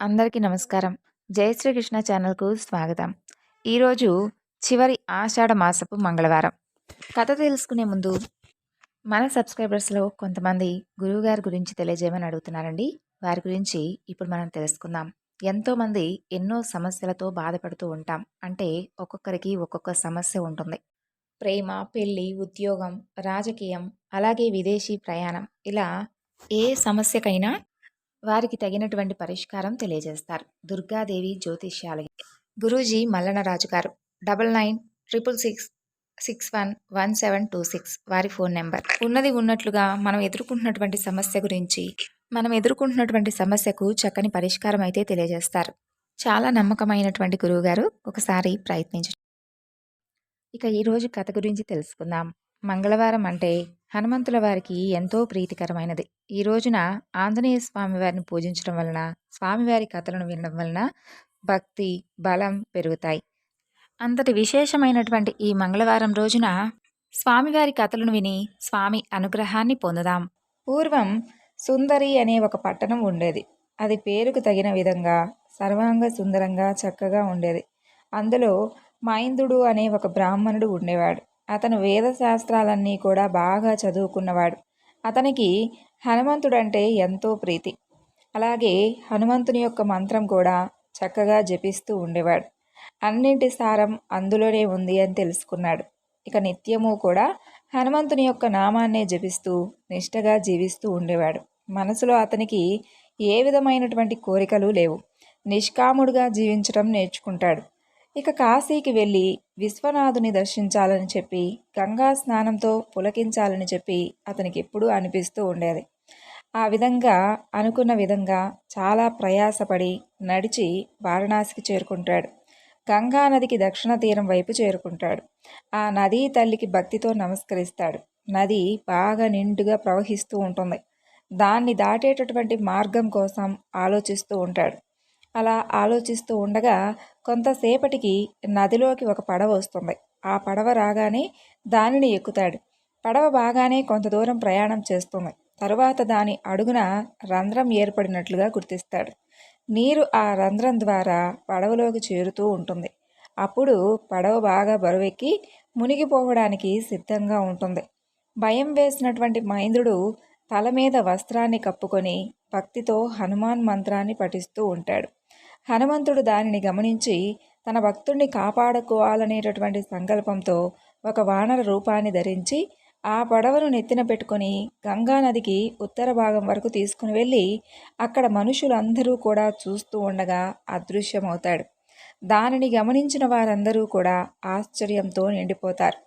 అందరికీ నమస్కారం. జై శ్రీకృష్ణ ఛానల్కు స్వాగతం. ఈరోజు చివరి ఆషాఢ మాసపు మంగళవారం. కథ తెలుసుకునే ముందు మన సబ్స్క్రైబర్స్లో కొంతమంది గురువుగారి గురించి తెలియజేయమని అడుగుతున్నారండి. వారి గురించి ఇప్పుడు మనం తెలుసుకుందాం. ఎంతోమంది ఎన్నో సమస్యలతో బాధపడుతూ ఉంటాం. అంటే ఒక్కొక్కరికి ఒక్కొక్క సమస్య ఉంటుంది. ప్రేమ పెళ్ళి ఉద్యోగం రాజకీయం అలాగే విదేశీ ప్రయాణం. ఇలా ఏ సమస్యకైనా వారికి తగినటువంటి పరిష్కారం తెలియజేస్తారు. దుర్గాదేవి జ్యోతిష్యాలయం. గురూజీ మల్లనరాజు గారు. Double nine triple six six one one seven two six వారి ఫోన్ నెంబర్. ఉన్నది ఉన్నట్లుగా మనం ఎదుర్కొంటున్నటువంటి సమస్య గురించి మనం ఎదుర్కొంటున్నటువంటి సమస్యకు చక్కని పరిష్కారం అయితే తెలియజేస్తారు. చాలా నమ్మకమైనటువంటి గురువు గారు ఒకసారి ప్రయత్నించండి. ఇక ఈరోజు కథ గురించి తెలుసుకుందాం. మంగళవారం అంటే హనుమంతుల వారికి ఎంతో ప్రీతికరమైనది. ఈ రోజున ఆంజనేయ స్వామి వారిని పూజించడం వలన స్వామివారి కథలను వినడం వలన భక్తి బలం పెరుగుతాయి. అంతటి విశేషమైనటువంటి ఈ మంగళవారం రోజున స్వామివారి కథలను విని స్వామి అనుగ్రహాన్ని పొందుదాం. పూర్వం సుందరి అనే ఒక పట్టణం ఉండేది. అది పేరుకు తగిన విధంగా సర్వాంగ సుందరంగా చక్కగా ఉండేది. అందులో మైందుడు అనే ఒక బ్రాహ్మణుడు ఉండేవాడు. అతను వేద శాస్త్రాలన్నీ కూడా బాగా చదువుకున్నవాడు. అతనికి హనుమంతుడంటే ఎంతో ప్రీతి. అలాగే హనుమంతుని యొక్క మంత్రం కూడా చక్కగా జపిస్తూ ఉండేవాడు. అన్నింటి సారం అందులోనే ఉంది అని తెలుసుకున్నాడు. ఇక నిత్యము కూడా హనుమంతుని యొక్క నామాన్నే జపిస్తూ నిష్టగా జీవిస్తూ ఉండేవాడు. మనసులో అతనికి ఏ విధమైనటువంటి కోరికలు లేవు. నిష్కాముడుగా జీవించడం నేర్చుకుంటాడు. ఇక కాశీకి వెళ్ళి విశ్వనాథుని దర్శించాలని చెప్పి గంగా స్నానంతో పులకించాలని చెప్పి అతనికి ఎప్పుడూ అనిపిస్తూ ఉండేది. ఆ విధంగా అనుకున్న విధంగా చాలా ప్రయాసపడి నడిచి వారణాసికి చేరుకుంటాడు. గంగా నదికి దక్షిణ తీరం వైపు చేరుకుంటాడు. ఆ నదీ తల్లికి భక్తితో నమస్కరిస్తాడు. నది బాగా నిండుగా ప్రవహిస్తూ ఉంటుంది. దాన్ని దాటేటటువంటి మార్గం కోసం ఆలోచిస్తూ ఉంటాడు. అలా ఆలోచిస్తూ ఉండగా కొంతసేపటికి నదిలోకి ఒక పడవ వస్తుంది. ఆ పడవ రాగానే దానిని ఎక్కుతాడు. పడవ బాగానే కొంత దూరం ప్రయాణం చేస్తుంది. తరువాత దాని అడుగున రంధ్రం ఏర్పడినట్లుగా గుర్తిస్తాడు. నీరు ఆ రంధ్రం ద్వారా పడవలోకి చేరుతూ ఉంటుంది. అప్పుడు పడవ బాగా బరువెక్కి మునిగిపోవడానికి సిద్ధంగా ఉంటుంది. భయం వేసినటువంటి మహేంద్రుడు తల మీద వస్త్రాన్ని కప్పుకొని భక్తితో హనుమాన్ మంత్రాన్ని పఠిస్తూ ఉంటాడు. హనుమంతుడు దానిని గమనించి తన భక్తుడిని కాపాడుకోవాలనేటటువంటి సంకల్పంతో ఒక వానర రూపాన్ని ధరించి ఆ పడవను నెత్తిన పెట్టుకొని గంగానదికి ఉత్తర భాగం వరకు తీసుకుని వెళ్ళి అక్కడ మనుషులందరూ కూడా చూస్తూ ఉండగా అదృశ్యమవుతాడు. దానిని గమనించిన వారందరూ కూడా ఆశ్చర్యంతో నిండిపోతారు.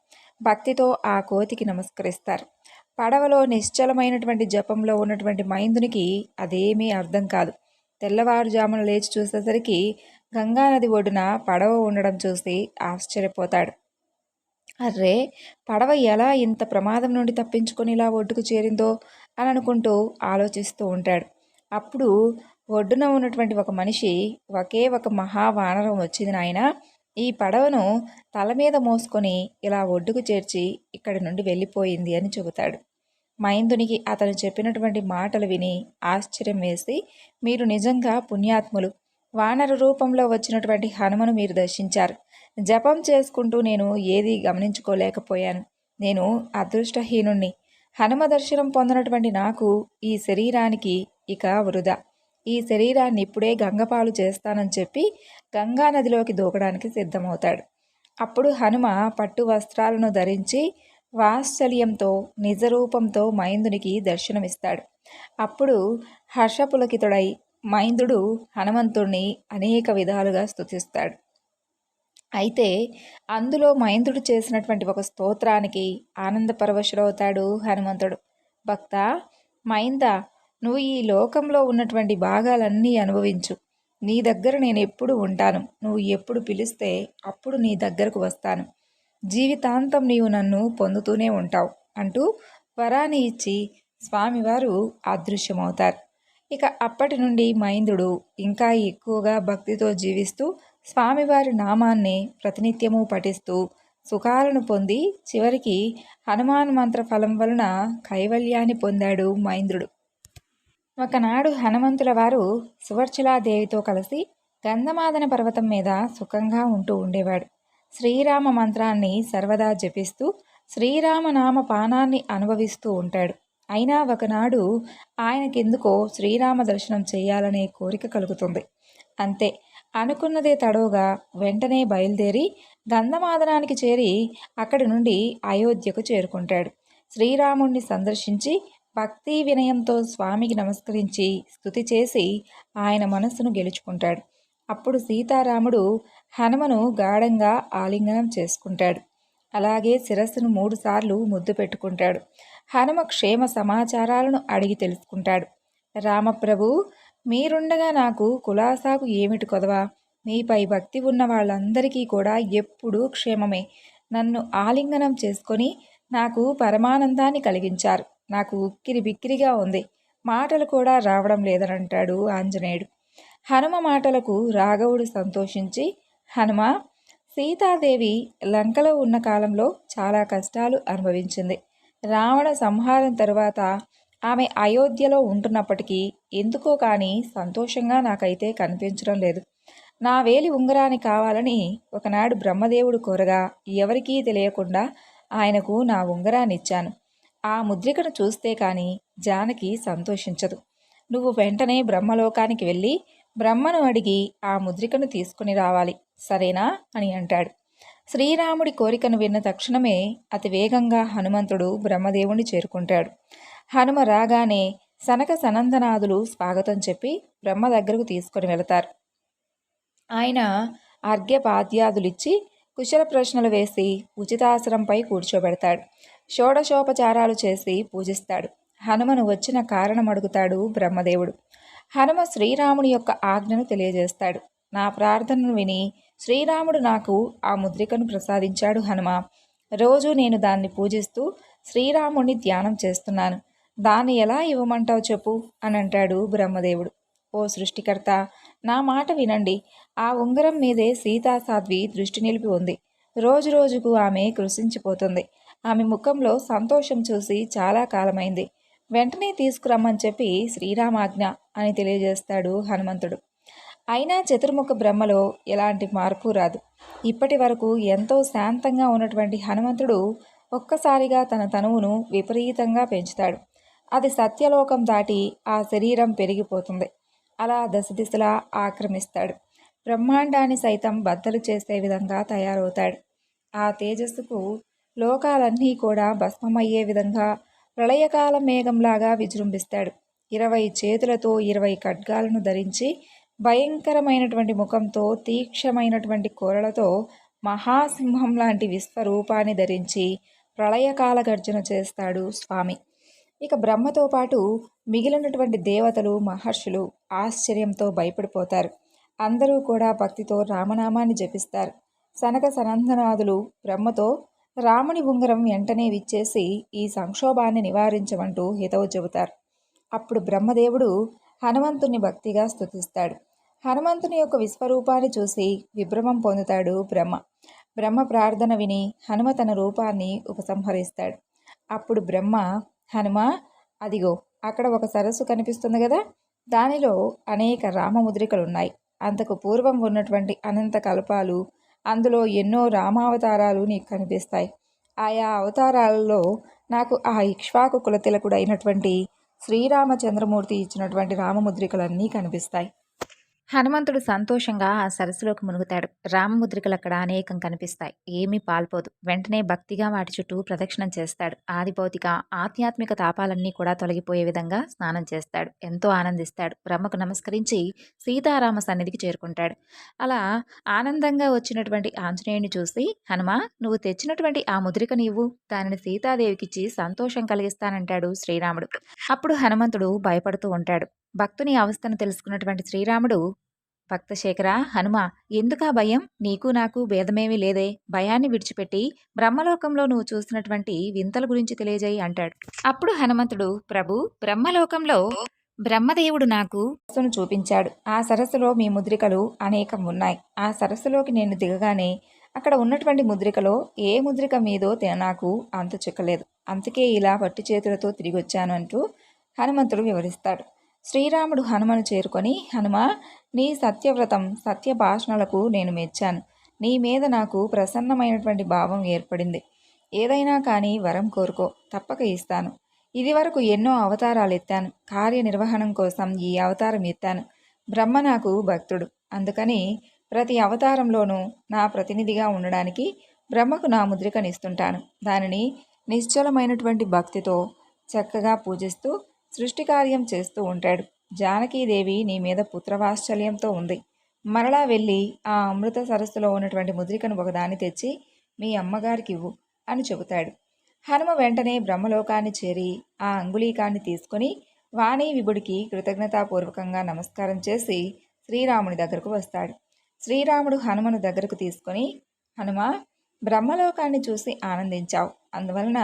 భక్తితో ఆ కోతికి నమస్కరిస్తారు. పడవలో నిశ్చలమైనటువంటి జపంలో ఉన్నటువంటి మైందునికి అదేమీ అర్థం కాదు. తెల్లవారుజామున లేచి చూసేసరికి గంగానది ఒడ్డున పడవ ఉండడం చూసి ఆశ్చర్యపోతాడు. అర్రే పడవ ఎలా ఇంత ప్రమాదం నుండి తప్పించుకొని ఇలా ఒడ్డుకు చేరిందో అని అనుకుంటూ ఆలోచిస్తూ ఉంటాడు. అప్పుడు ఒడ్డున ఉన్నటువంటి ఒక మనిషి ఒకే ఒక మహావానరం వచ్చింది నాయన. ఈ పడవను తల మీద మోసుకొని ఇలా ఒడ్డుకు చేర్చి ఇక్కడి నుండి వెళ్ళిపోయింది అని చెబుతాడు. మైందునికి అతను చెప్పినటువంటి మాటలు విని ఆశ్చర్యం వేసి మీరు నిజంగా పుణ్యాత్ములు. వానర రూపంలో వచ్చినటువంటి హనుమను మీరు దర్శించారు. జపం చేసుకుంటూ నేను ఏది గమనించుకోలేకపోయాను. నేను అదృష్టహీనుణ్ణి. హనుమ దర్శనం పొందినటువంటి నాకు ఈ శరీరానికి ఇక వృధా. ఈ శరీరాన్ని ఇప్పుడే గంగపాలు చేస్తానని చెప్పి గంగా నదిలోకి దూకడానికి సిద్ధమవుతాడు. అప్పుడు హనుమ పట్టు వస్త్రాలను ధరించి వాత్సల్యంతో నిజరూపంతో మైందునికి దర్శనమిస్తాడు. అప్పుడు హర్షపులకితుడై మైందుడు హనుమంతుణ్ణి అనేక విధాలుగా స్తుతిస్తాడు. అయితే అందులో మైందుడు చేసినటువంటి ఒక స్తోత్రానికి ఆనందపరవశుడవుతాడు హనుమంతుడు. భక్త మైంద నువ్వు ఈ లోకంలో ఉన్నటువంటి భాగాలన్నీ అనుభవించు. నీ దగ్గర నేను ఎప్పుడు ఉంటాను. నువ్వు ఎప్పుడు పిలిస్తే అప్పుడు నీ దగ్గరకు వస్తాను. జీవితాంతం నీవు నన్ను పొందుతూనే ఉంటావు అంటూ వరాన్ని ఇచ్చి స్వామివారు అదృశ్యమవుతారు. ఇక అప్పటి నుండి మైందుడు ఇంకా ఎక్కువగా భక్తితో జీవిస్తూ స్వామివారి నామాన్ని ప్రతినిత్యము పఠిస్తూ సుఖాలను పొంది చివరికి హనుమాన్ మంత్ర ఫలం వలన కైవల్యాన్ని పొందాడు మైంద్రుడు. ఒకనాడు హనుమంతుల వారు సువర్చలాదేవితో కలిసి గంధమాదన పర్వతం మీద సుఖంగా ఉంటూ ఉండేవాడు. శ్రీరామ మంత్రాన్ని సర్వదా జపిస్తూ శ్రీరామనామ పానాన్ని అనుభవిస్తూ ఉంటాడు. అయినా ఒకనాడు ఆయనకెందుకో శ్రీరామ దర్శనం చేయాలనే కోరిక కలుగుతుంది. అంతే అనుకున్నదే తడవుగా వెంటనే బయలుదేరి గంధమాదనానికి చేరి అక్కడి నుండి అయోధ్యకు చేరుకుంటాడు. శ్రీరాముణ్ణి సందర్శించి భక్తి వినయంతో స్వామికి నమస్కరించి స్థుతి చేసి ఆయన మనస్సును గెలుచుకుంటాడు. అప్పుడు సీతారాముడు హనుమను గాఢంగా ఆలింగనం చేసుకుంటాడు. అలాగే శిరస్సును మూడుసార్లు ముద్దు పెట్టుకుంటాడు. హనుమ క్షేమ సమాచారాలను అడిగి తెలుసుకుంటాడు. రామప్రభు మీరుండగా నాకు కులాసాకు ఏమిటి కొదవా? మీపై భక్తి ఉన్న వాళ్ళందరికీ కూడా ఎప్పుడూ క్షేమమే. నన్ను ఆలింగనం చేసుకొని నాకు పరమానందాన్ని కలిగించారు. నాకు ఉక్కిరి బిక్కిరిగా ఉంది. మాటలు కూడా రావడం లేదనంటాడు ఆంజనేయుడు. హనుమ మాటలకు రాఘవుడు సంతోషించి హనుమ సీతాదేవి లంకలో ఉన్న కాలంలో చాలా కష్టాలు అనుభవించింది. రావణ సంహారం తరువాత ఆమె అయోధ్యలో ఉంటున్నప్పటికీ ఎందుకో కానీ సంతోషంగా నాకైతే కనిపించడం లేదు. నా వేలి ఉంగరాన్ని కావాలని ఒకనాడు బ్రహ్మదేవుడు కోరగా ఎవరికీ తెలియకుండా ఆయనకు నా ఉంగరాన్ని ఇచ్చాను. ఆ ముద్రికను చూస్తే కానీ జానకి సంతోషించదు. నువ్వు వెంటనే బ్రహ్మలోకానికి వెళ్ళి బ్రహ్మను అడిగి ఆ ముద్రికను తీసుకుని రావాలి. సరేనా అని అంటాడు. శ్రీరాముడి కోరికను విన్న తక్షణమే అతి వేగంగా హనుమంతుడు బ్రహ్మదేవుని చేరుకుంటాడు. హనుమ రాగానే సనక సనందనాథులు స్వాగతం చెప్పి బ్రహ్మ దగ్గరకు తీసుకొని వెళతారు. ఆయన అర్ఘ్యపాద్యాదులిచ్చి కుశల ప్రశ్నలు వేసి ఉచితాసనంపై కూర్చోబెడతాడు. షోడశోపచారాలు చేసి పూజిస్తాడు. హనుమను వచ్చిన కారణం అడుగుతాడు బ్రహ్మదేవుడు. హనుమ శ్రీరాముని యొక్క ఆజ్ఞను తెలియజేస్తాడు. నా ప్రార్థనను విని శ్రీరాముడు నాకు ఆ ముద్రికను ప్రసాదించాడు హనుమ. రోజు నేను దాన్ని పూజిస్తూ శ్రీరాముడిని ధ్యానం చేస్తున్నాను. దాన్ని ఎలా ఇవ్వమంటావు చెప్పు? అని అంటాడు బ్రహ్మదేవుడు. ఓ సృష్టికర్త నా మాట వినండి. ఆ ఉంగరం మీదే సీతాసాధ్వి దృష్టి నిలిపి ఉంది. రోజు రోజుకు ఆమె కృషించిపోతుంది ఆమె ముఖంలో సంతోషం చూసి చాలా కాలమైంది. వెంటనే తీసుకురమ్మని చెప్పి శ్రీరామాజ్ఞ అని తెలియజేస్తాడు హనుమంతుడు. అయినా చతుర్ముఖ బ్రహ్మలో ఎలాంటి మార్పు రాదు. ఇప్పటి వరకు ఎంతో శాంతంగా ఉన్నటువంటి హనుమంతుడు ఒక్కసారిగా తన తనువును విపరీతంగా పెంచుతాడు. అది సత్యలోకం దాటి ఆ శరీరం పెరిగిపోతుంది. అలా దశ దిశలా ఆక్రమిస్తాడు. బ్రహ్మాండాన్ని సైతం బద్దలు చేసే విధంగా తయారవుతాడు. ఆ తేజస్సుకు లోకాలన్నీ కూడా భస్మమయ్యే విధంగా ప్రళయకాల మేఘంలాగా విజృంభిస్తాడు. ఇరవై చేతులతో ఇరవై ఖడ్గాలను ధరించి భయంకరమైనటువంటి ముఖంతో తీక్షమైనటువంటి కూరలతో మహాసింహం లాంటి విశ్వరూపాన్ని ధరించి ప్రళయకాల గర్జన చేస్తాడు స్వామి. ఇక బ్రహ్మతో పాటు మిగిలినటువంటి దేవతలు మహర్షులు ఆశ్చర్యంతో భయపడిపోతారు. అందరూ కూడా భక్తితో రామనామాన్ని జపిస్తారు. సనక సనందనాథులు బ్రహ్మతో రాముని ఉంగరం వెంటనే విచ్చేసి ఈ సంక్షోభాన్ని నివారించమంటూ హితవు చెబుతారు. అప్పుడు బ్రహ్మదేవుడు హనుమంతుని భక్తిగా స్తుతిస్తాడు. హనుమంతుని యొక్క విశ్వరూపాన్ని చూసి విభ్రమం పొందుతాడు బ్రహ్మ. బ్రహ్మ ప్రార్థన విని హనుమ తన రూపాన్ని ఉపసంహరిస్తాడు. అప్పుడు బ్రహ్మ హనుమ అదిగో అక్కడ ఒక సరస్సు కనిపిస్తుంది కదా? దానిలో అనేక రామముద్రికలు ఉన్నాయి అంతకు పూర్వం ఉన్నటువంటి అనంత కల్పాలు అందులో ఎన్నో రామావతారాలు నీకు కనిపిస్తాయి. ఆయా అవతారాలలో నాకు ఆ ఇక్ష్వాకు కులతిలకుడు అయినటువంటి శ్రీరామచంద్రమూర్తి ఇచ్చినటువంటి రామముద్రికలన్నీ కనిపిస్తాయి. హనుమంతుడు సంతోషంగా ఆ సరస్సులోకి మునుగుతాడు. రామముద్రికలు అక్కడ అనేకం కనిపిస్తాయి. ఏమీ పాల్పోదు. వెంటనే భక్తిగా వాటి చుట్టూ ప్రదక్షిణం చేస్తాడు. ఆదిభౌతిక ఆధ్యాత్మిక తాపాలన్నీ కూడా తొలగిపోయే విధంగా స్నానం చేస్తాడు. ఎంతో ఆనందిస్తాడు. బ్రహ్మకు నమస్కరించి సీతారామ సన్నిధికి చేరుకుంటాడు. అలా ఆనందంగా వచ్చినటువంటి ఆంజనేయుని చూసి హనుమ నువ్వు తెచ్చినటువంటి ఆ ముద్రిక నీవు? దానిని సీతాదేవికిచ్చి సంతోషం కలిగిస్తానంటాడు శ్రీరాముడు. అప్పుడు హనుమంతుడు భయపడుతూ ఉంటాడు. భక్తుని అవస్థను తెలుసుకున్నటువంటి శ్రీరాముడు భక్తశేఖర హనుమ ఎందుకా భయం? నీకు నాకు భేదమేమీ లేదే. భయాన్ని విడిచిపెట్టి బ్రహ్మలోకంలో నువ్వు చూసినటువంటి వింతల గురించి తెలియజేయి అంటాడు. అప్పుడు హనుమంతుడు ప్రభు బ్రహ్మలోకంలో బ్రహ్మదేవుడు నాకు సరస్సును చూపించాడు. ఆ సరస్సులో మీ ముద్రికలు అనేకం ఉన్నాయి. ఆ సరస్సులోకి నేను దిగగానే అక్కడ ఉన్నటువంటి ముద్రికలో ఏ ముద్రిక మీదో నాకు అంతు చిక్కలేదు. అందుకే ఇలా పట్టు చేతులతో తిరిగి వచ్చాను అంటూ హనుమంతుడు వివరిస్తాడు. శ్రీరాముడు హనుమను చేరుకొని హనుమ నీ సత్యవ్రతం సత్య భాషణలకు నేను మెచ్చాను. నీ మీద నాకు ప్రసన్నమైనటువంటి భావం ఏర్పడింది. ఏదైనా కానీ వరం కోరుకో తప్పక ఇస్తాను. ఇదివరకు ఎన్నో అవతారాలు ఎత్తాను. కార్యనిర్వహణం కోసం ఈ అవతారం ఎత్తాను. బ్రహ్మ నాకు భక్తుడు. అందుకని ప్రతి అవతారంలోనూ నా ప్రతినిధిగా ఉండడానికి బ్రహ్మకు నా ముద్రికనిస్తుంటాను. దానిని నిశ్చలమైనటువంటి భక్తితో చక్కగా పూజిస్తూ సృష్టి కార్యం చేస్తూ ఉంటాడు. జానకీదేవి నీ మీద పుత్రవాత్సల్యంతో ఉంది. మరలా వెళ్ళి ఆ అమృత సరస్సులో ఉన్నటువంటి ముద్రికను ఒకదాన్ని తెచ్చి మీ అమ్మగారికి ఇవ్వు అని చెబుతాడు. హనుమ వెంటనే బ్రహ్మలోకాన్ని చేరి ఆ అంగుళీకాన్ని తీసుకొని వాణి విభుడికి కృతజ్ఞతాపూర్వకంగా నమస్కారం చేసి శ్రీరాముని దగ్గరకు వస్తాడు. శ్రీరాముడు హనుమను దగ్గరకు తీసుకొని హనుమ బ్రహ్మలోకాన్ని చూసి ఆనందించావు. అందువలన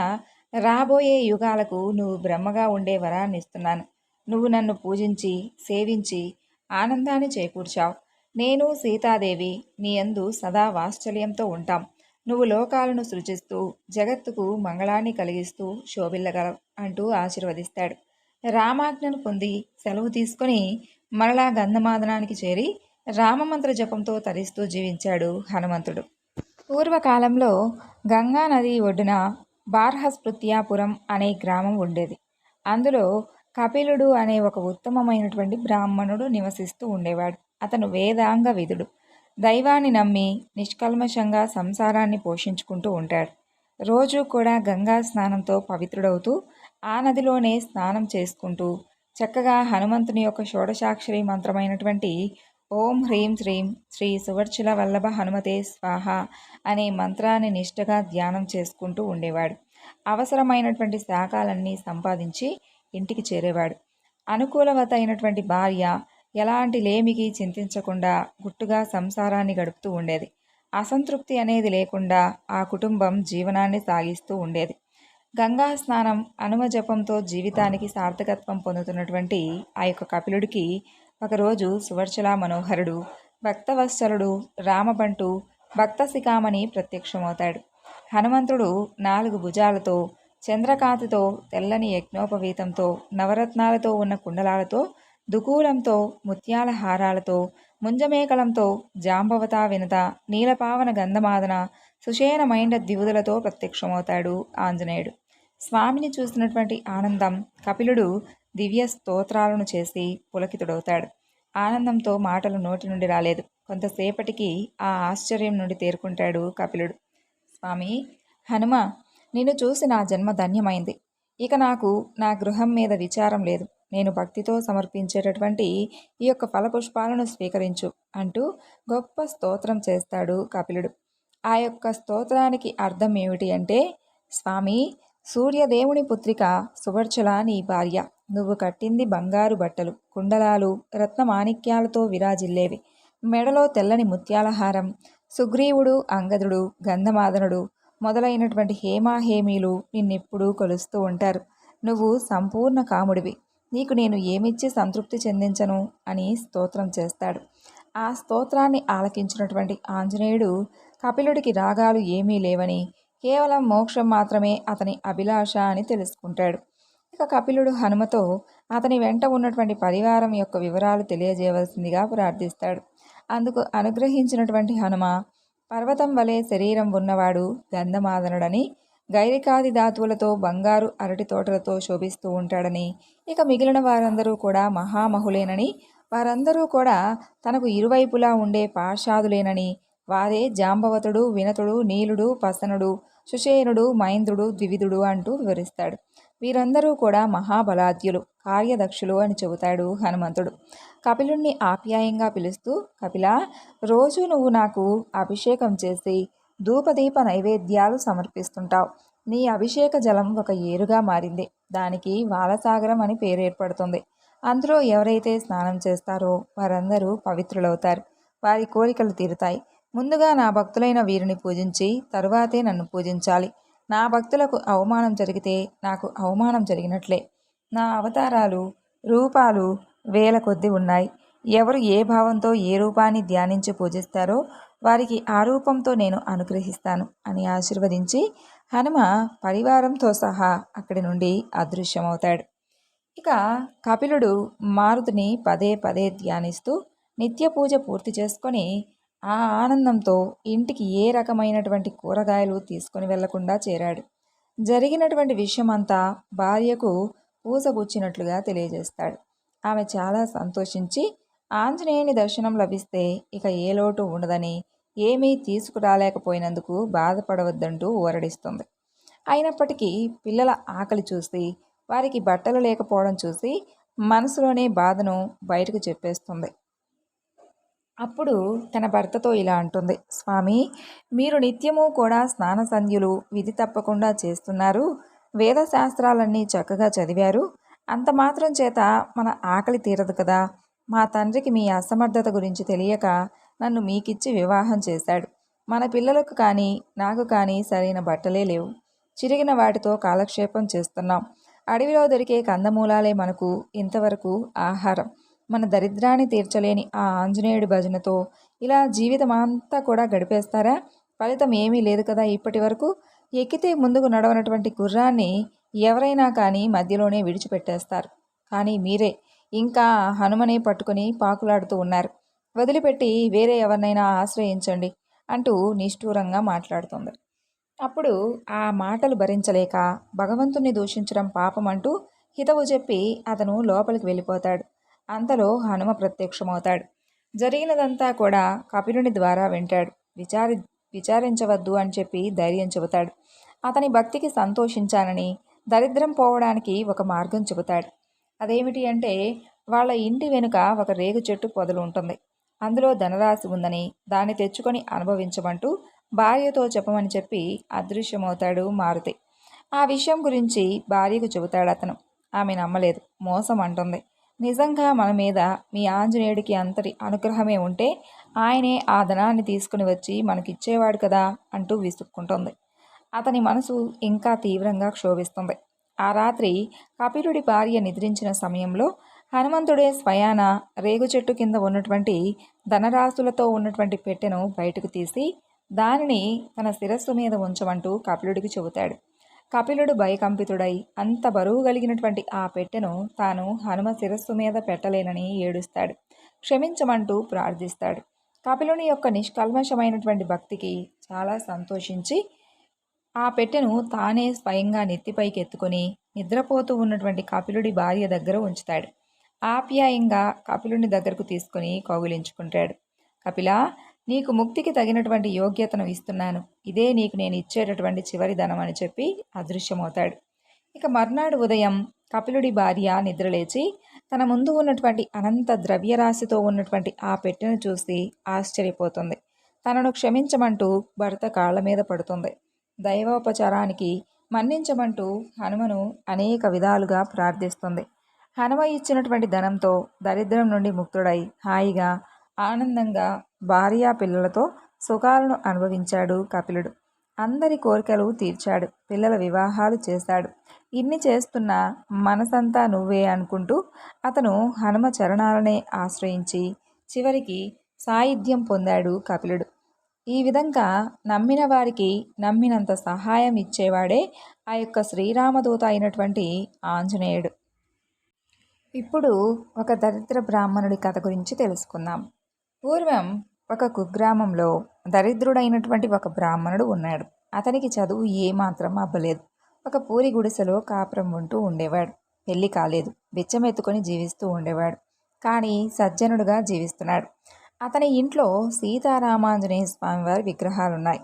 రాబోయే యుగాలకు నువ్వు బ్రహ్మగా ఉండే వరాన్ని ఇస్తున్నాను. నువ్వు నన్ను పూజించి సేవించి ఆనందాన్ని చేకూర్చావు. నేను సీతాదేవి నీ అందు సదా వాత్సల్యంతో ఉంటాం. నువ్వు లోకాలను సృజిస్తూ జగత్తుకు మంగళాన్ని కలిగిస్తూ శోభిల్లగలవు అంటూ ఆశీర్వదిస్తాడు. రామాజ్ఞను పొంది సెలవు తీసుకొని మరలా గంధమాదనానికి చేరి రామమంత్ర జపంతో తరిస్తూ జీవించాడు హనుమంతుడు. పూర్వకాలంలో గంగా నది ఒడ్డున బార్హస్పృత్యాపురం అనే గ్రామం ఉండేది. అందులో కపిలుడు అనే ఒక ఉత్తమమైనటువంటి బ్రాహ్మణుడు నివసిస్తూ ఉండేవాడు. అతను వేదాంగ విధుడు దైవాన్ని నమ్మి నిష్కల్మషంగా సంసారాన్ని పోషించుకుంటూ ఉంటాడు. రోజు కూడా గంగా స్నానంతో పవిత్రుడవుతూ ఆ నదిలోనే స్నానం చేసుకుంటూ చక్కగా హనుమంతుని యొక్క షోడశాక్షరి మంత్రమైనటువంటి ఓం హ్రీం శ్రీం శ్రీ సువర్చుల వల్లభ హనుమతే స్వాహ అనే మంత్రాన్ని నిష్టగా ధ్యానం చేసుకుంటూ ఉండేవాడు. అవసరమైనటువంటి శాఖలన్నీ సంపాదించి ఇంటికి చేరేవాడు. అనుకూలవత అయినటువంటి భార్య ఎలాంటి లేమికి చింతించకుండా గుట్టుగా సంసారాన్ని గడుపుతూ ఉండేది. అసంతృప్తి అనేది లేకుండా ఆ కుటుంబం జీవనాన్ని సాగిస్తూ ఉండేది. గంగా స్నానం అనుమజపంతో జీవితానికి సార్థకత్వం పొందుతున్నటువంటి ఆ యొక్క కపిలుడికి ఒకరోజు సువర్చల మనోహరుడు భక్తవత్సలుడు రామబంటు భక్త శిఖామణి ప్రత్యక్షమవుతాడు. హనుమంతుడు నాలుగు భుజాలతో చంద్రకాంతితో తెల్లని యజ్ఞోపవీతంతో నవరత్నాలతో ఉన్న కుండలాలతో దుకూలంతో ముత్యాల హారాలతో ముంజమేకలంతో జాంబవత వినత నీలపావన గంధమాదన సుషేణమైండ ద్వివుదులతో ప్రత్యక్షమవుతాడు ఆంజనేయుడు. స్వామిని చూసినటువంటి ఆనందం కపిలుడు దివ్య స్తోత్రాలను చేసి పులకితుడవుతాడు. ఆనందంతో మాటలు నోటి నుండి రాలేదు. కొంతసేపటికి ఆ ఆశ్చర్యం నుండి తేరుకుంటాడు కపిలుడు. స్వామి హనుమ నిన్ను చూసి నా జన్మ ధన్యమైంది. ఇక నాకు నా గృహం మీద విచారం లేదు. నేను భక్తితో సమర్పించేటటువంటి ఈ యొక్క ఫలపుష్పాలను స్వీకరించు అంటూ గొప్ప స్తోత్రం చేస్తాడు కపిలుడు. ఆ యొక్క స్తోత్రానికి అర్థం ఏమిటి అంటే స్వామి సూర్యదేవుని పుత్రిక సువర్చల నీ భార్య. నువ్వు కట్టింది బంగారు బట్టలు కుండలాలు రత్నమాణిక్యాలతో విరాజిల్లేవి. మెడలో తెల్లని ముత్యాలహారం సుగ్రీవుడు అంగదుడు గంధమాదనుడు మొదలైనటువంటి హేమాహేమీలు నిన్నెప్పుడూ కొలుస్తూ ఉంటారు. నువ్వు సంపూర్ణ కాముడివి. నీకు నేను ఏమిచ్చి సంతృప్తి చెందించను? అని స్తోత్రం చేస్తాడు. ఆ స్తోత్రాన్ని ఆలకించినటువంటి ఆంజనేయుడు కపిలుడికి రాగాలు ఏమీ లేవని కేవలం మోక్షం మాత్రమే అతని అభిలాష అని తెలుసుకుంటాడు. ఇక కపిలుడు హనుమతో అతని వెంట ఉన్నటువంటి పరివారం యొక్క వివరాలు తెలియజేయవలసిందిగా ప్రార్థిస్తాడు. అందుకు అనుగ్రహించినటువంటి హనుమ పర్వతం వలె శరీరం ఉన్నవాడు గంధమాదనుడని గైరికాది ధాతువులతో బంగారు అరటి తోటలతో శోభిస్తూ ఉంటాడని ఇక మిగిలిన వారందరూ కూడా మహామహులేనని వారందరూ కూడా తనకు ఇరువైపులా ఉండే పాషాదులేనని వారే జాంబవతుడు వినతుడు నీలుడు పసనుడు సుషేనుడు మైంద్రుడు ద్వివిధుడు అంటూ వివరిస్తాడు. వీరందరూ కూడా మహాబలాద్యులు కార్యదక్షులు అని చెబుతాడు హనుమంతుడు. కపిలుణ్ణి ఆప్యాయంగా పిలుస్తూ కపిల రోజు నువ్వు నాకు అభిషేకం చేసి ధూపదీప నైవేద్యాలు సమర్పిస్తుంటావు. నీ అభిషేక జలం ఒక ఏరుగా మారింది. దానికి వాలసాగరం అని పేరు ఏర్పడుతుంది. అందులో ఎవరైతే స్నానం చేస్తారో వారందరూ పవిత్రులవుతారు. వారి కోరికలు తీరుతాయి. ముందుగా నా భక్తులైన వీరిని పూజించి తరువాతే నన్ను పూజించాలి. నా భక్తులకు అవమానం జరిగితే నాకు అవమానం జరిగినట్లే. నా అవతారాలు రూపాలు వేల కొద్ది ఉన్నాయి. ఎవరు ఏ భావంతో ఏ రూపాన్ని ధ్యానించి పూజిస్తారో వారికి ఆ రూపంతో నేను అనుగ్రహిస్తాను అని ఆశీర్వదించి హనుమ పరివారంతో సహా అక్కడి నుండి అదృశ్యమవుతాడు. ఇక కపిలుడు మారుతిని పదే పదే ధ్యానిస్తూ నిత్య పూజ పూర్తి చేసుకొని ఆ ఆనందంతో ఇంటికి ఏ రకమైనటువంటి కూరగాయలు తీసుకొని వెళ్ళకుండా చేరాడు. జరిగినటువంటి విషయమంతా భార్యకు పూసగుచ్చినట్లుగా తెలియజేస్తాడు. ఆమె చాలా సంతోషించి ఆంజనేయుని దర్శనం లభిస్తే ఇక ఏ లోటు ఉండదని ఏమీ తీసుకురాలేకపోయినందుకు బాధపడవద్దంటూ ఊరడిస్తుంది. అయినప్పటికీ పిల్లల ఆకలి చూసి వారికి బట్టలు లేకపోవడం చూసి మనసులోనే బాధను బయటకు చెప్పేస్తుంది. అప్పుడు తన భర్తతో ఇలా అంటుంది స్వామి మీరు నిత్యము కూడా స్నాన సంధ్యులు విధి తప్పకుండా చేస్తున్నారు. వేదశాస్త్రాలన్నీ చక్కగా చదివారు. అంత మాత్రం చేత మన ఆకలి తీరదు కదా. మా తండ్రికి మీ అసమర్థత గురించి తెలియక నన్ను మీకిచ్చి వివాహం చేశాడు. మన పిల్లలకు కానీ నాకు కానీ సరైన బట్టలే లేవు. చిరిగిన వాటితో కాలక్షేపం చేస్తున్నాం. అడవిలో దొరికే కందమూలాలే మనకు ఇంతవరకు ఆహారం. మన దరిద్రాన్ని తీర్చలేని ఆ ఆంజనేయుడి భజనతో ఇలా జీవితం అంతా కూడా గడిపేస్తారా? ఫలితం ఏమీ లేదు కదా ఇప్పటి వరకు. ఎక్కితే ముందుకు నడవనటువంటి గుర్రాన్ని ఎవరైనా కానీ మధ్యలోనే విడిచిపెట్టేస్తారు. కానీ మీరే ఇంకా హనుమనే పట్టుకుని పాకులాడుతూ ఉన్నారు. వదిలిపెట్టి వేరే ఎవరినైనా ఆశ్రయించండి అంటూ నిష్ఠూరంగా మాట్లాడుతుంది. అప్పుడు ఆ మాటలు భరించలేక భగవంతుణ్ణి దూషించడం పాపం అంటూ హితవు చెప్పి అతను లోపలికి వెళ్ళిపోతాడు. అంతలో హనుమ ప్రత్యక్షమవుతాడు. జరిగినదంతా కూడా కపిలుని ద్వారా వింటాడు. విచారి విచారించవద్దు అని చెప్పి ధైర్యం చెబుతాడు. అతని భక్తికి సంతోషించానని దరిద్రం పోవడానికి ఒక మార్గం చెబుతాడు. అదేమిటి అంటే వాళ్ళ ఇంటి వెనుక ఒక రేగు చెట్టు పొదలు ఉంటుంది. అందులో ధనరాశి ఉందని దాన్ని తెచ్చుకొని అనుభవించమంటూ భార్యతో చెప్పమని చెప్పి అదృశ్యమవుతాడు మారుతి. ఆ విషయం గురించి భార్యకు చెబుతాడు అతను. ఆమె నమ్మలేదు. మోసం అంటుంది నిజంగా మన మీద మీ ఆంజనేయుడికి అంతటి అనుగ్రహమే ఉంటే ఆయనే ఆ ధనాన్ని తీసుకుని వచ్చి మనకిచ్చేవాడు కదా అంటూ విసుక్కుంటుంది. అతని మనసు ఇంకా తీవ్రంగా క్షోభిస్తుంది. ఆ రాత్రి కపిలుడి భార్య నిద్రించిన సమయంలో హనుమంతుడే స్వయాన రేగు చెట్టు కింద ఉన్నటువంటి ధనరాశులతో ఉన్నటువంటి పెట్టెను బయటకు తీసి దానిని తన శిరస్సు మీద ఉంచమంటూ కపిలుడికి చెబుతాడు. కపిలుడు భయకంపితుడై అంత బరువు కలిగినటువంటి ఆ పెట్టెను తాను హనుమ శిరస్సు మీద పెట్టలేనని ఏడుస్తాడు. క్షమించమంటూ ప్రార్థిస్తాడు. కపిలుని యొక్క నిష్కల్మషమైనటువంటి భక్తికి చాలా సంతోషించి ఆ పెట్టెను తానే స్వయంగా నెత్తిపైకి ఎత్తుకొని నిద్రపోతూ ఉన్నటువంటి కపిలుడి భార్య దగ్గర ఉంచుతాడు. ఆప్యాయంగా కపిలుని దగ్గరకు తీసుకుని కౌగిలించుకుంటాడు. కపిలా నీకు ముక్తికి తగినటువంటి యోగ్యతను ఇస్తున్నాను. ఇదే నీకు నేను ఇచ్చేటటువంటి చివరి ధనం అని చెప్పి అదృశ్యమవుతాడు. ఇక మర్నాడు ఉదయం కపిలుడి భార్య నిద్రలేచి తన ముందు ఉన్నటువంటి అనంత ద్రవ్యరాశితో ఉన్నటువంటి ఆ పెట్టెను చూసి ఆశ్చర్యపోతుంది. తనను క్షమించమంటూ భర్త కాళ్ళ మీద పడుతుంది. దైవోపచారానికి మన్నించమంటూ హనుమను అనేక విధాలుగా ప్రార్థిస్తుంది. హనుమ ఇచ్చినటువంటి ధనంతో దరిద్రం నుండి ముక్తుడై హాయిగా ఆనందంగా భార్యా పిల్లలతో సుఖాలను అనుభవించాడు కపిలుడు. అందరి కోరికలు తీర్చాడు. పిల్లల వివాహాలు చేశాడు. ఇన్ని చేస్తున్న మనసంతా నువ్వే అనుకుంటూ అతను హనుమ చరణాలనే ఆశ్రయించి చివరికి సాయిధ్యం పొందాడు కపిలుడు. ఈ విధంగా నమ్మిన వారికి నమ్మినంత సహాయం ఇచ్చేవాడే ఆ యొక్క శ్రీరామదూత అయినటువంటి ఆంజనేయుడు. ఇప్పుడు ఒక దరిద్ర బ్రాహ్మణుడి కథ గురించి తెలుసుకుందాం. పూర్వం ఒక కుగ్రామంలో దరిద్రుడైనటువంటి ఒక బ్రాహ్మణుడు ఉన్నాడు. అతనికి చదువు ఏమాత్రం అవ్వలేదు ఒక పూరి గుడిసెలో కాపురం ఉంటూ ఉండేవాడు. పెళ్ళి కాలేదు. బిచ్చమెత్తుకొని జీవిస్తూ ఉండేవాడు. కానీ సజ్జనుడుగా జీవిస్తున్నాడు. అతని ఇంట్లో సీతారామాంజనేయ స్వామివారి విగ్రహాలున్నాయి.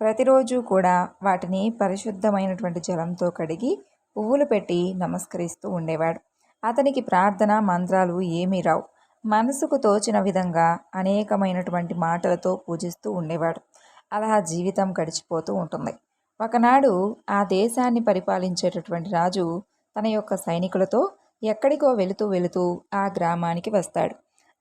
ప్రతిరోజు కూడా వాటిని పరిశుద్ధమైనటువంటి జలంతో కడిగి పువ్వులు పెట్టి నమస్కరిస్తూ ఉండేవాడు. అతనికి ప్రార్థన మంత్రాలు ఏమీ రావు. మనసుకు తోచిన విధంగా అనేకమైనటువంటి మాటలతో పూజిస్తూ ఉండేవాడు. అలా జీవితం గడిచిపోతూ ఉంటుంది. ఒకనాడు ఆ దేశాన్ని పరిపాలించేటటువంటి రాజు తన యొక్క సైనికులతో ఎక్కడికో వెళుతూ వెళుతూ ఆ గ్రామానికి వస్తాడు.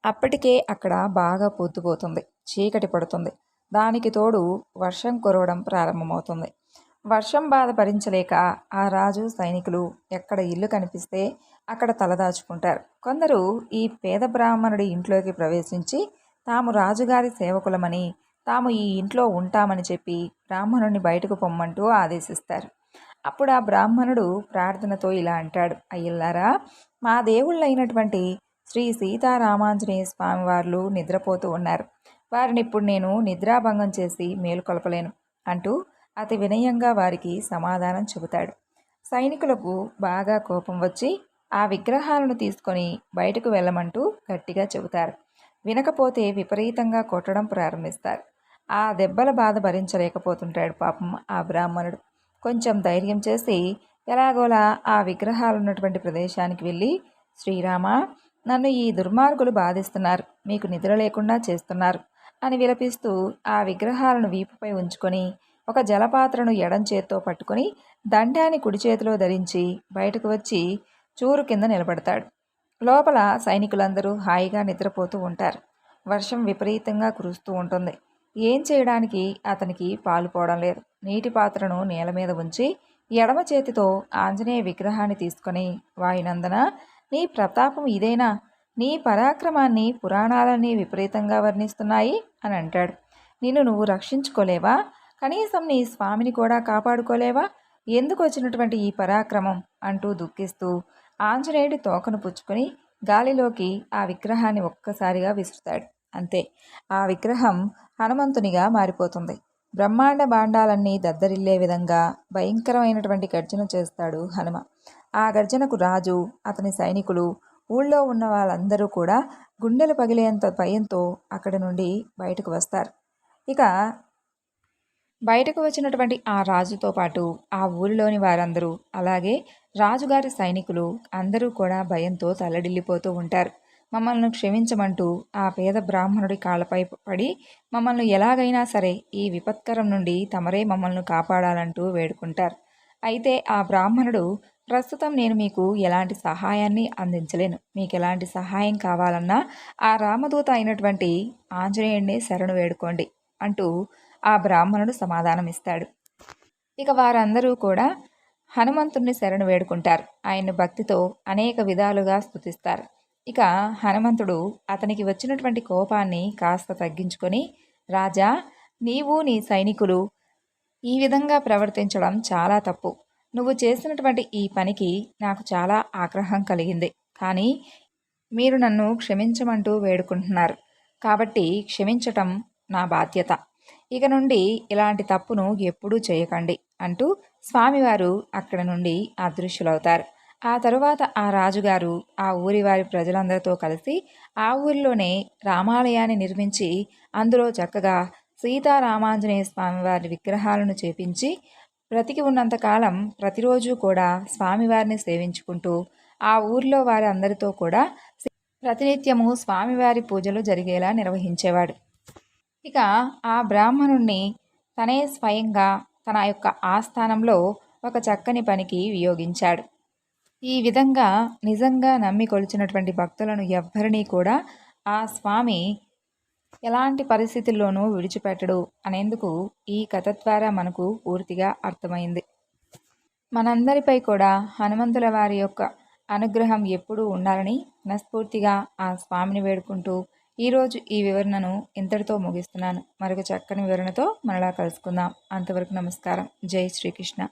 అప్పటికే అక్కడ బాగా పొద్దుపోతుంది. చీకటి పడుతుంది. దానికి తోడు వర్షం కురవడం ప్రారంభమవుతుంది. వర్షం బాధ భరించలేక ఆ రాజు సైనికులు ఎక్కడ ఇల్లు కనిపిస్తే అక్కడ తలదాచుకుంటారు కొందరు ఈ పేద బ్రాహ్మణుడి ఇంట్లోకి ప్రవేశించి తాము రాజుగారి సేవకులమని తాము ఈ ఇంట్లో ఉంటామని చెప్పి బ్రాహ్మణుడిని బయటకు పొమ్మంటూ ఆదేశిస్తారు. అప్పుడు ఆ బ్రాహ్మణుడు ప్రార్థనతో ఇలా అంటాడు అయ్యల్లారా మా దేవుళ్ళైనటువంటి శ్రీ సీతారామాంజనేయ స్వామివార్లు నిద్రపోతూ ఉన్నారు. వారిని ఇప్పుడు నేను నిద్రాభంగం చేసి మేలుకొలపలేను అంటూ అతి వినయంగా వారికి సమాధానం చెబుతాడు. సైనికులకు బాగా కోపం వచ్చి ఆ విగ్రహాలను తీసుకొని బయటకు వెళ్ళమంటూ గట్టిగా చెబుతారు. వినకపోతే విపరీతంగా కొట్టడం ప్రారంభిస్తారు. ఆ దెబ్బల బాధ భరించలేకపోతుంటాడు పాపం ఆ బ్రాహ్మణుడు. కొంచెం ధైర్యం చేసి ఎలాగోలా ఆ విగ్రహాలు ఉన్నటువంటి ప్రదేశానికి వెళ్ళి శ్రీరామ నన్ను ఈ దుర్మార్గులు బాధిస్తున్నారు. మీకు నిద్ర లేకుండా చేస్తున్నారు అని విలపిస్తూ ఆ విగ్రహాలను వీపుపై ఉంచుకొని ఒక జలపాత్రను ఎడం చేత్తో పట్టుకొని దండాన్ని కుడి చేతిలో ధరించి బయటకు వచ్చి చూరు కింద నిలబడతాడు. లోపల సైనికులందరూ హాయిగా నిద్రపోతూ ఉంటారు. వర్షం విపరీతంగా కురుస్తూ ఉంటుంది. ఏం చేయడానికి అతనికి పాలుపోవడం లేదు. నీటి పాత్రను నేల మీద ఉంచి ఎడమ చేతితో ఆంజనేయ విగ్రహాన్ని తీసుకొని వాయునందన నీ ప్రతాపం ఇదేనా? నీ పరాక్రమాన్ని పురాణాలన్నీ విపరీతంగా వర్ణిస్తున్నాయి అని అంటాడు. నిన్ను నువ్వు రక్షించుకోలేవా? కనీసం నీ స్వామిని కూడా కాపాడుకోలేవా? ఎందుకు వచ్చినటువంటి ఈ పరాక్రమం? అంటూ దుఃఖిస్తూ ఆంజనేయుడి తోకను పుచ్చుకొని గాలిలోకి ఆ విగ్రహాన్ని ఒక్కసారిగా విసురుతాడు. అంతే ఆ విగ్రహం హనుమంతునిగా మారిపోతుంది. బ్రహ్మాండ బాండాలన్నీ దద్దరిల్లే విధంగా భయంకరమైనటువంటి గర్జన చేస్తాడు హనుమ. ఆ గర్జనకు రాజు అతని సైనికులు ఊళ్ళో ఉన్న వాళ్ళందరూ కూడా గుండెలు పగిలేంత భయంతో అక్కడి నుండి బయటకు వస్తారు. ఇక బయటకు వచ్చినటువంటి ఆ రాజుతో పాటు ఆ ఊరిలోని వారందరూ అలాగే రాజుగారి సైనికులు అందరూ కూడా భయంతో తల్లడిల్లిపోతూ ఉంటారు. మమ్మల్ని క్షమించమంటూ ఆ పేద బ్రాహ్మణుడి కాళ్ళపై పడి మమ్మల్ని ఎలాగైనా సరే ఈ విపత్కరం నుండి తమరే మమ్మల్ని కాపాడాలంటూ వేడుకుంటారు. అయితే ఆ బ్రాహ్మణుడు ప్రస్తుతం నేను మీకు ఎలాంటి సహాయాన్ని అందించలేను. మీకు ఎలాంటి సహాయం కావాలన్నా ఆ రామదూత అయినటువంటి ఆంజనేయుడిని శరణు వేడుకోండి అంటూ ఆ బ్రాహ్మణుడు సమాధానమిస్తాడు. ఇక వారందరూ కూడా హనుమంతుణ్ణి శరణు వేడుకుంటారు. ఆయన్ని భక్తితో అనేక విధాలుగా స్థుతిస్తారు ఇక హనుమంతుడు అతనికి వచ్చినటువంటి కోపాన్ని కాస్త తగ్గించుకొని రాజా నీవు నీ సైనికులు ఈ విధంగా ప్రవర్తించడం చాలా తప్పు. నువ్వు చేసినటువంటి ఈ పనికి నాకు చాలా ఆగ్రహం కలిగింది. కానీ మీరు నన్ను క్షమించమంటూ వేడుకుంటున్నారు. కాబట్టి క్షమించటం నా బాధ్యత. ఇక నుండి ఇలాంటి తప్పును ఎప్పుడూ చేయకండి అంటూ స్వామివారు అక్కడ నుండి అదృశ్యులవుతారు. ఆ తరువాత ఆ రాజుగారు ఆ ఊరి వారి ప్రజలందరితో కలిసి ఆ ఊరిలోనే రామాలయాన్ని నిర్మించి అందులో చక్కగా సీతారామాంజనేయ స్వామివారి విగ్రహాలను చేపించి బ్రతికి ఉన్నంతకాలం ప్రతిరోజు కూడా స్వామివారిని సేవించుకుంటూ ఆ ఊరిలో వారి అందరితో కూడా ప్రతినిత్యము స్వామివారి పూజలు జరిగేలా నిర్వహించేవాడు. ఇక ఆ బ్రాహ్మణుణ్ణి తనే స్వయంగా తన యొక్క ఆస్థానంలో ఒక చక్కని పనికి వియోగించాడు. ఈ విధంగా నిజంగా నమ్మి కొలిచినటువంటి భక్తులను ఎవ్వరినీ కూడా ఆ స్వామి ఎలాంటి పరిస్థితుల్లోనూ విడిచిపెట్టడు అనేందుకు ఈ కథ ద్వారా మనకు పూర్తిగా అర్థమైంది. మనందరిపై కూడా హనుమంతుల వారి యొక్క అనుగ్రహం ఎప్పుడూ ఉండాలని మనస్ఫూర్తిగా ఆ స్వామిని వేడుకుంటూ ఈరోజు ఈ వివరణను ఇంతటితో ముగిస్తున్నాను. మరొక చక్కని వివరణతో మనలా కలుసుకుందాం. అంతవరకు నమస్కారం. జై శ్రీకృష్ణ.